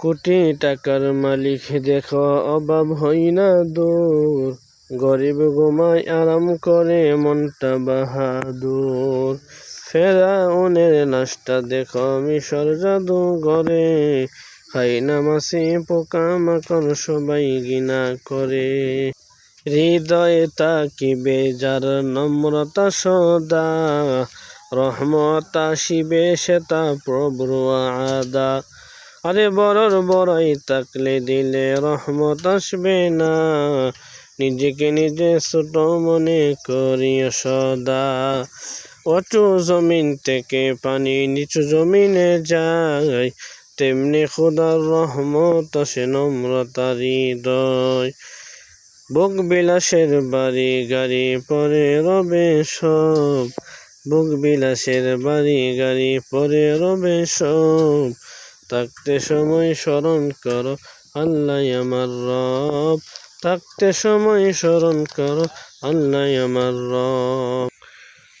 কোটি টাকার মালিক, দেখো, অভাব হই না দূর। গরিব ঘুমায় আরাম করে মনটা বাহাদুর। ফেরাউনের লাশটা দেখো, মিশর জাদু ঘরে খাই না মাসি পোকা মাকড় সবাই গিনা করে। হৃদয়ে তাকিবে যার নম্রতা সদা। রহমত আসিবে সেটা প্রভুর আদা আরে বড়র বড়ই তাকলে দিলে রহমত আসবে না নিজেকে নিজে ছোট মনে করি সদা। অচু জমিন থেকে পানি নিচু জমিনে যায়। তেমনি খোদার রহমত আসে নম্রতার হৃদয়। বুক বিলাসের বাড়ি গাড়ি পরে রবে সব। বুক বিলাসের বাড়ি গাড়ি পরে রবে সব। থাকতে সময় স্মরণ করো আল্লাহ আমার রব। থাকতে সময় স্মরণ করো আল্লাহ আমার রব।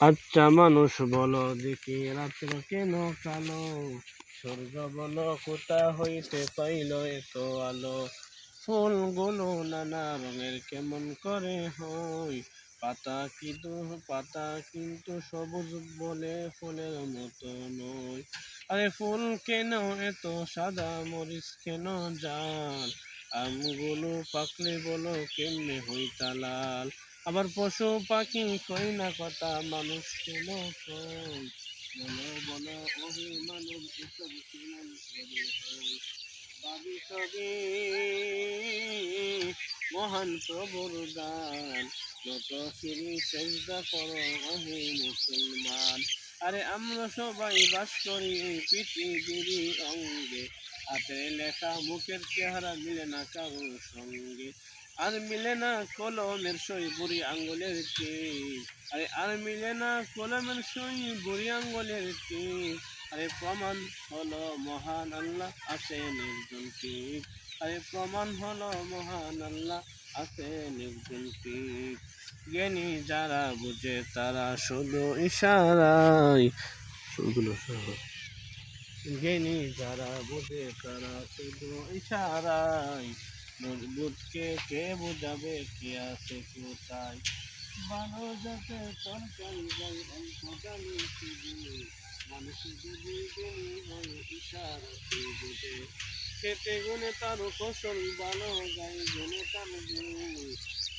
আচ্ছা মানুষ বলো, দেখি রাত্র কেন কালো? স্বর্গ বলো, কোথা হইতে পাইল এত আলো? ফুলগুলো নানা রঙের কেমন করে হয় পাতা কিন্তু পাতা কিন্তু সবুজ বলে ফুলের মতো নয়। আরে ফুল কেন এত সাদা, মরিচ কেন জাল? আমগুলো পাকলে বলো কেমনে হইতা লাল? আবার পশু পাখি কই না কথা, মানুষ কেন বলো বলো অভিমানব এসব কেমন মহান প্রভুর দান করো মুসলমান আরে আমরা সবাই বাস করি এই অঙ্গে। হাতে লেখা মুখের চেহারা মিলে না কারোর সঙ্গে। আর মিলে না কলমের সই বুড়ি আঙ্গুলের টিপ আরে আর মিলে না কলমের সই বুড়ি আঙ্গুলের টিপ আরে প্রমাণ হলো মহান আল্লাহ আছে নির্জন আরে প্রমাণ হলো, মহান আল্লাহ আছে নির্জন টিপ জ্ঞানী যারা বুঝে, তারা শুধু ইশারায়। শুধু জ্ঞানী যারা বুঝে, তারা শুধু ইশারায়। মজবুতকে কে বুঝাবে কে আছে, কোথায়? ভালো যাতে যাই, অল্প মানুষ যদি ইশারাতে বোঝে? খেতে গুনে তার ফসল ভালো গাই গুনে তার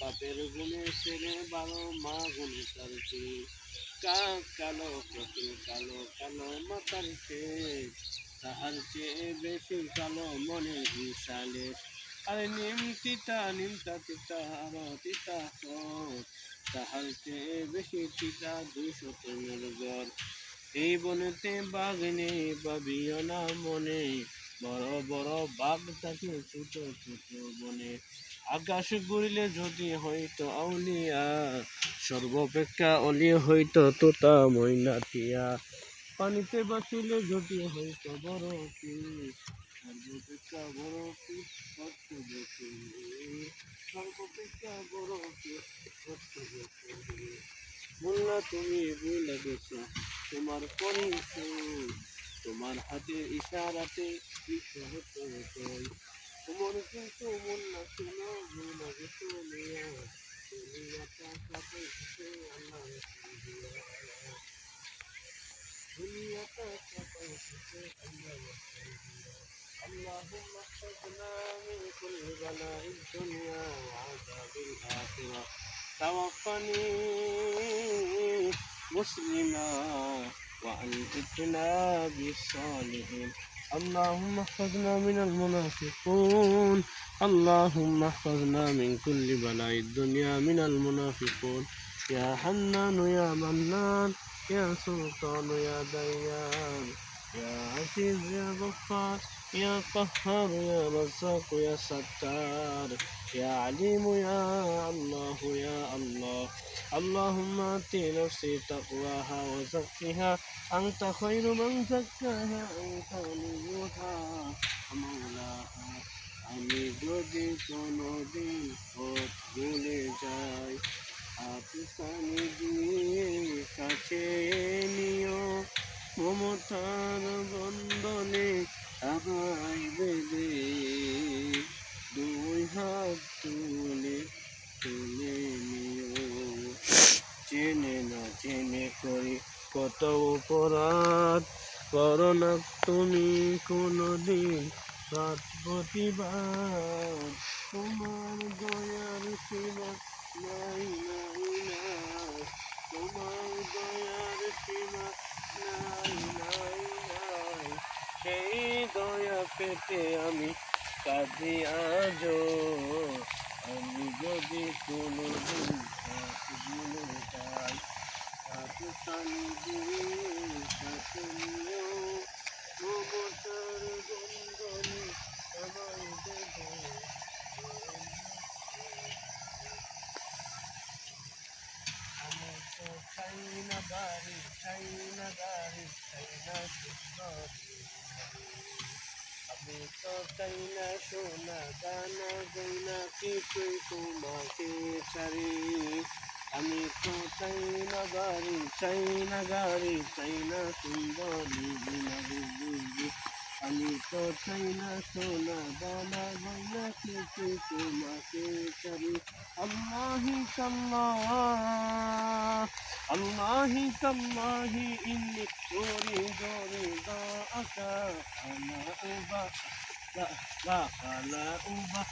বাপের গুণে ছেলে ভালো মা গুণে তার কাক কালো প্রতি কালো কালো মাতার তাহার চেয়ে বেশি কালো মনে হিসালে আরে নিম তিতা নিমতা তিতা আর তিতা তাহার চেয়ে বেশি তিতা দুইশো প্রেমের গড়। এই বনেতে বাঘ নেই পাবিও না মনে। বড় বড় বাঘ থাকে ছোট ছোট বনে আকাশ ঘুরিলে যদি হইতো আউলিয়া সর্বপেক্ষা অলি হইতো তোতা ময়নাতিয়া পানিতে বাঁচিলে যদি হইতো বড় কি, সর্বপেক্ষা বড় কি, সত্য সর্বপেক্ষা বড় কি, সত্য দেখি তুমি ভুলে গেছো, তোমার পরিচয় তোমার হাতে ইশারাতে বিশ্ব হতে হতোই তোমার কিন্তু মোল্লা ছিল ভুলে গেছো মিয়া দুনিয়াটা সাথে ঘুষে আল্লাহ দুনিয়াটা সাথে ঘুষে আল্লাহ اللهم احفظنا من كل بلاء الدنيا وعذاب الآخرة توفني مسلما وألحقنا بالصالحين اللهم احفظنا من المنافقون اللهم احفظنا من كل بلاء الدنيا من المنافقون يا حنان يا منان يا سلطان يا ديان يا عزيز يا غفار يا قهار يا رزاق يا ستار يا عليم يا الله يا الله اللهم آت نفسي تقواها وزكها أنت خير من زكاها أنت وليها ومولاها আমি যদি কোনোদিন পথ ভুলে যাই হাতছানি দিয়ে কাছে নিও মমতার বন্ধনে আমায় বেঁধে দুই হাত তুলে তুলে নিও। চেনে না, চেনে করি কত অপরাধ। করো না তুমি কোনদিন রাত প্রতিবাদ তোমার দয়ার সীমা নাই নাই নাই। তোমার দয়ার সীমা সেই দয়া পেতে আমি কাঁদি আজও। আমি যদি কোনো দিন পাই টানি দিয়ে কাছে নিও মমতার বন্ধনে আমি তো চাই না সোনা দানা গয়না কিছুই তোমাকে ছাড়ি আমি তো চাই না বাড়ি চাই না গাড়ি চাই না সুন্দরী বিনারি আমি তো চাই না সোনা দানা, গয়না কিছু তোমাকে চাই। আল্লাহি সাল্লাহ আল্লাহি সাল্লাহি ইন্নি চোরে দরে দা আকা আনা আমরা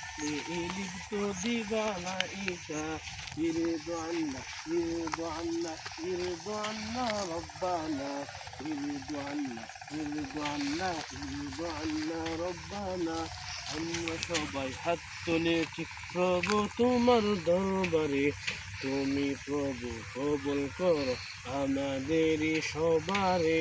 সবাই প্রভু তোমার দরবারে তুমি প্রভু কবল করো আমাদের সবারে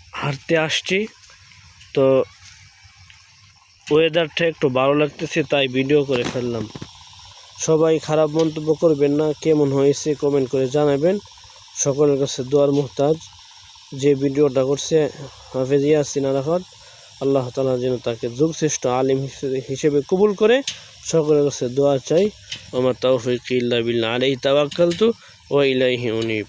হাঁটতে আসছি। তো ওয়েদারটা একটু ভালো লাগতেছে, তাই ভিডিও করে ফেললাম। সবাই খারাপ মন্তব্য করবেন না, কেমন হয়েছে কমেন্ট করে জানাবেন। সকলের কাছে দোয়ার মুহতাজ। যে ভিডিওটা করছে, হাফেজ ইয়াসিন আরাফাত, আল্লাহ তালা যেন তাকে যুগশ্রেষ্ঠ আলিম হিসেবে- কবুল করে। সকলের কাছে দোয়া চাই। আমার তৌফিক ইল্লা বিল্লাহ, আলাইহি তাওয়াক্কালতু ওয়া ইলাইহি উনিব।